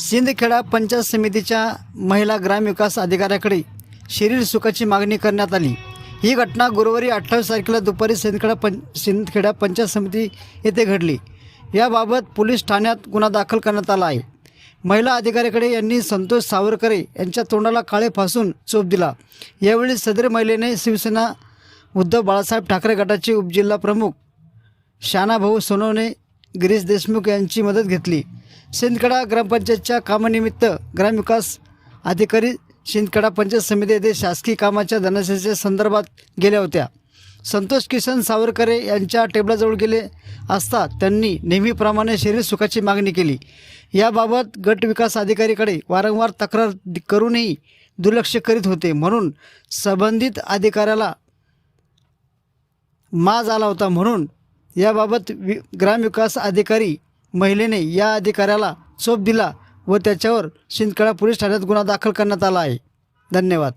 सिंदखेडा पंचायत समितीच्या महिला ग्रामविकास अधिकाऱ्याकडे शरीर सुखाची मागणी करण्यात आली. ही घटना गुरुवारी अठ्ठावीस तारखेला दुपारी सिंदखेडा पं सिंदखेडा पंचायत समिती येथे घडली. याबाबत पोलीस ठाण्यात गुन्हा दाखल करण्यात आला आहे. महिला अधिकाऱ्याकडे यांनी संतोष सावरकरे यांच्या तोंडाला काळे फासून चोप दिला. यावेळी सदर महिलेने शिवसेना उद्धव बाळासाहेब ठाकरे गटाचे उपजिल्हा प्रमुख शानाभाऊ सोनवणे गिरीश देशमुख यांची मदत घेतली. सिंदखेडा ग्रामपंचायतच्या कामानिमित्त ग्रामविकास अधिकारी सिंदखेडा पंचायत समिती येथे शासकीय कामाच्या धनसेच्या संदर्भात गेल्या होत्या. संतोष किशन सावरकरे यांच्या टेबलाजवळ गेले असता त्यांनी नेहमीप्रमाणे शरीर सुखाची मागणी केली. याबाबत गट विकास अधिकारीकडे वारंवार तक्रार करूनही दुर्लक्ष करीत होते म्हणून संबंधित अधिकाऱ्याला माज आला होता म्हणून याबाबत वि ग्रामविकास अधिकारी महिलेने या अधिकाऱ्याला चोप दिला व त्याच्यावर शिंदखेडा पोलीस ठाण्यात गुन्हा दाखल करण्यात आला आहे. धन्यवाद.